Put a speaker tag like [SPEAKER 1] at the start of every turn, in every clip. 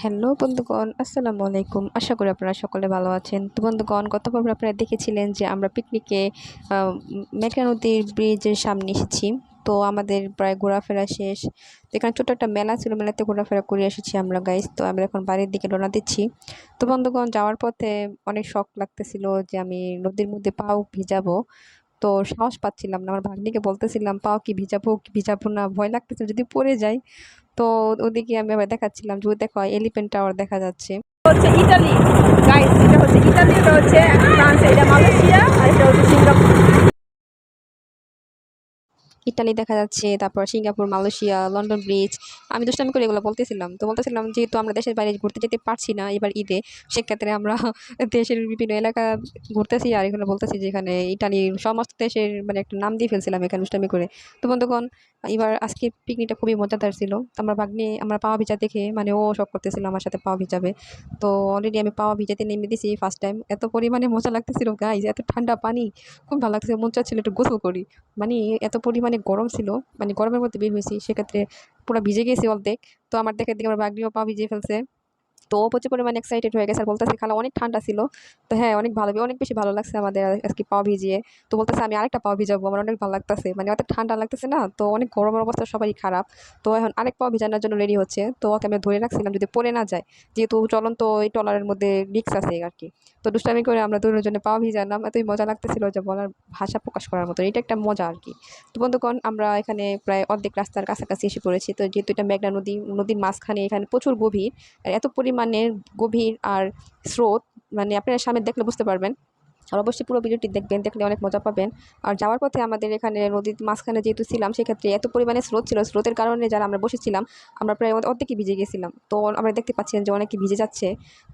[SPEAKER 1] Hello বন্ধুগণ, আসসালামু আলাইকুম। আশা করি আপনারা সকলে ভালো আছেন। তো বন্ধুগণ গত পর্বে আপনারা দেখেছিলেন যে আমরা পিকনিকে মেঘনা নদীর ব্রিজের সামনে এসেছি। তো আমাদের প্রায় ঘোরাফেরা শেষ। তো এখানে ছোটো একটা মেলা ছিল, মেলাতে ঘোরাফেরা করে এসেছি আমরা গাইস তো আমরা এখন বাড়ির দিকে রওনা দিচ্ছি। তো বন্ধুগণ, যাওয়ার পথে অনেক শখ লাগতেছিল যে আমি নদীর মধ্যে পাও ভিজাবো। তো সাহস পাচ্ছিলাম না, আমার ভাগ্নিকে বলতেছিলাম, পাও কি ভিজাবো কি ভিজাবো না? ভয় লাগতেছিল যদি পড়ে যাই। তো ওদিকে আমি আবার দেখাচ্ছিলাম যে, ওই দেখো এলিফেন্ট টাওয়ার দেখা যাচ্ছে।
[SPEAKER 2] হচ্ছে ইতালি। গাইস এটা হচ্ছে ইতালি, এটা হচ্ছে ফ্রান্স, এটা মালয়েশিয়া আর এটা হচ্ছে সিঙ্গাপুর
[SPEAKER 1] ইটালি দেখা যাচ্ছে, তারপর সিঙ্গাপুর, মালয়েশিয়া, লন্ডন ব্রিজ। আমি দুষ্টামি করে এগুলো বলতেছিলাম। তো বলতেছিলাম যেহেতু আমরা দেশের বাইরে ঘুরতে যেতে পারছি না এবার ঈদে, সেক্ষেত্রে আমরা দেশের বিভিন্ন এলাকা ঘুরতেছি আর এখানে বলতেছি যে এখানে ইটালির সমস্ত দেশের মানে একটা নাম দিয়ে ফেলছিলাম এখানে দুষ্টামি করে। তো বন্ধুগণ, এবার আজকে পিকনিকটা খুবই মজাদার ছিল। আমার ভাগ্নে, আমরা পাওয়া ভিজা দেখে মানে ও শখ করতেছিল আমার সাথে পাওয়া ভিজাবে। তো অলরেডি আমি পাওয়া ভিজাতে নেমে দিয়েছি ফার্স্ট টাইম এত পরিমাণে মজা লাগতেছিল গাইজ এত ঠান্ডা পানি, খুব ভালো লাগতেছিল, মন চাচ্ছিল একটু গোসল করি। মানে এত পরিমাণে গরম ছিল মানে গরমের মধ্যে বের হয়েছি, সেক্ষেত্রে পুরো ভিজে গেছি অর্ধেক। তো আমার দেখে দিকে আমার বাগড়িও পা ভিজে ফেলছে। তো প্রচুর পরিমাণে এক্সাইটেড হয়ে গেছে আর বলতেছে খালা অনেক ঠান্ডা ছিল। তো হ্যাঁ অনেক ভালো, অনেক বেশি ভালো লাগছে আমাদের আজকে পাও ভিজিয়ে। তো বলতেছে আমি আরেকটা পাও ভিজাবো, আমার অনেক ভালো লাগতেছে। মানে অত ঠান্ডা লাগতেছে না, তো অনেক গরমের অবস্থা সবাই খারাপ। তো এখন আরেক পাও ভিজানোর জন্য রেডি হচ্ছে। তো ওকে আমি ধরে রাখছিলাম যদি পড়ে না যায়, যেহেতু চলন্ত এই ট্রলারের মধ্যে রিক্স আছে আর কি তো দুষ্টামি করে আমরা দুজনে পাও ভিজালাম। এতই মজা লাগতেছিল যে বলার ভাষা প্রকাশ করার মতো এটা একটা মজা আর কি তো বন্ধুগণ, আমরা এখানে প্রায় অর্ধেক রাস্তার কাছাকাছি এসে পড়েছি। তো যেহেতু এটা মেঘনা নদী, নদীর মাঝখানে এখানে প্রচুর গভীর। আর এত পরিমাণে গভীর আর স্রোত মানে আপনারা সামনে দেখলে বুঝতে পারবেন। আর অবশ্যই পুরো ভিডিওটি দেখবেন, দেখলে অনেক মজা পাবেন। আর যাওয়ার পথে আমাদের এখানে নদীর মাঝখানে যেহেতু ছিলাম, সেক্ষেত্রে এত পরিমাণে স্রোত ছিল। স্রোতের কারণে যারা আমরা বসেছিলাম, আমরা প্রায় অর্ধেকই ভিজে গেছিলাম। তো আমরা দেখতে পাচ্ছেন যে অনেকে ভিজে যাচ্ছে।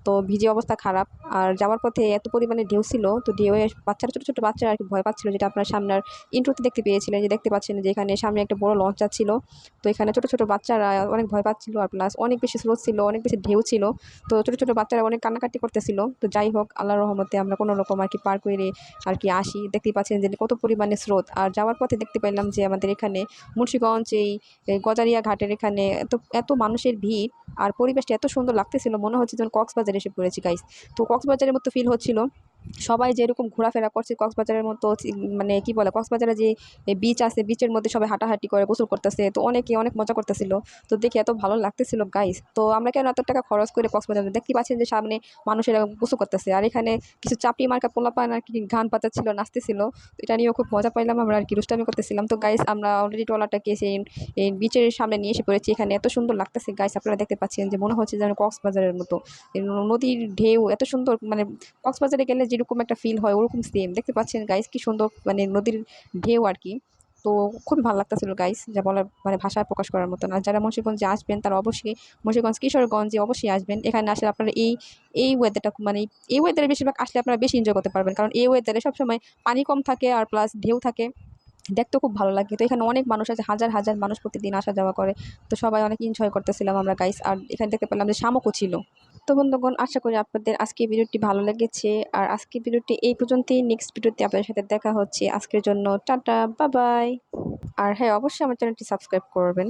[SPEAKER 1] তো ভিজে অবস্থা খারাপ। আর যাওয়ার পথে এত পরিমাণে ঢেউ ছিল, তো ঢেউয়ে বাচ্চারা, ছোটো ছোটো বাচ্চারা আর কি ভয় পাচ্ছিল, যেটা আপনার সামনের ইন্ট্রোতে দেখতে পেয়েছিলেন যে দেখতে পাচ্ছেন যে এখানে সামনে একটা বড় লঞ্চ যাচ্ছিল তো এখানে ছোটো ছোটো বাচ্চারা অনেক ভয় পাচ্ছিল আর প্লাস অনেক বেশি স্রোত ছিল, অনেক বেশি ঢেউ ছিল। তো ছোটো ছোটো বাচ্চারা অনেক কান্নাকাটি করতেছিল। তো যাই হোক আল্লাহ রহমতে আমরা কোনো রকম আর কি পার করে আর কি আসি। দেখতে পাচ্ছেন যে কত পরিমাণে স্রোত। আর যাওয়ার পথে দেখতে পেলাম যে আমাদের এখানে মুন্সিগঞ্জ, এই গজারিয়া ঘাটের এখানে এত এত মানুষের ভিড় আর পরিবেশটা এত সুন্দর লাগতেছিল। মনে হচ্ছে যেন কক্সবাজারে এসে পড়েছি গাইস তো কক্সবাজারের মতো ফিল হচ্ছিল। সবাই যেরকম ঘোরাফেরা করছে, কক্সবাজারের মতো মানে কি বলে, কক্সবাজারে যে বিচ আছে বিচের মধ্যে সবাই হাঁটাহাঁটি করে, গোসল করতেছে, তো অনেকে অনেক মজা করতেছিল। তো দেখে এত ভালো লাগতেছিল গাইস তো আমরা কেন এত টাকা খরচ করে কক্সবাজার? দেখতে পাচ্ছেন যে সামনে মানুষেরা গোসল করতেছে। আর এখানে কিছু চাপড়ি মার্কা পোলাপান আর কি গান পাতাচ্ছিল নাচতেছিল। তো এটা নিয়েও খুব মজা পাইলাম আমরা আর কি রুস্টামি করতেছিলাম। তো গাইস আমরা অলরেডি ট্রলারটাকে সেই, এই বিচের সামনে নিয়ে এসে পড়েছি। এখানে এত সুন্দর লাগতেছে গাইস আপনারা দেখতে পাচ্ছেন যে মনে হচ্ছে যেন কক্সবাজারের মতো। নদীর ঢেউ, এত সুন্দর মানে কক্সবাজারে গেলে যেরকম একটা ফিল হয়, ওরকম সেম দেখতে পাচ্ছেন গাইস কি সুন্দর মানে নদীর ঢেউ আর কি। তো খুবই ভালো লাগতেছিল গাইস যা বলার মানে ভাষায় প্রকাশ করার মতো। না যারা মুন্সিগঞ্জে আসবেন, তারা অবশ্যই মুন্সিগঞ্জ, কিশোরগঞ্জে অবশ্যই আসবেন। এখানে আসলে আপনারা এই এই ওয়েদারটা মানে এই ওয়েদারে বেশিরভাগ আসলে আপনারা বেশি এনজয় করতে পারবেন। কারণ এই ওয়েদারে সবসময় পানি কম থাকে আর প্লাস ঢেউ থাকে। দেখতে খুব ভালো লাগে। তো এখানে অনেক মানুষ আছে, হাজার হাজার মানুষ প্রতিদিন আসা যাওয়া করে। তো সবাই অনেক এনজয় করতেছিলাম আমরা গাইস আর এখানে দেখতে পেলাম যে শামুকও ছিল। তো বন্ধুগণ, আশা করি আপনাদের আজকে ভিডিওটি ভালো লেগেছে। আর আজকে ভিডিওটি এই পর্যন্তই। নেক্সট ভিডিওতে আপনাদের সাথে দেখা হচ্ছে। আজকের জন্য টাটা বাবাই আর হ্যাঁ অবশ্যই আমার চ্যানেলটি সাবস্ক্রাইব করবেন।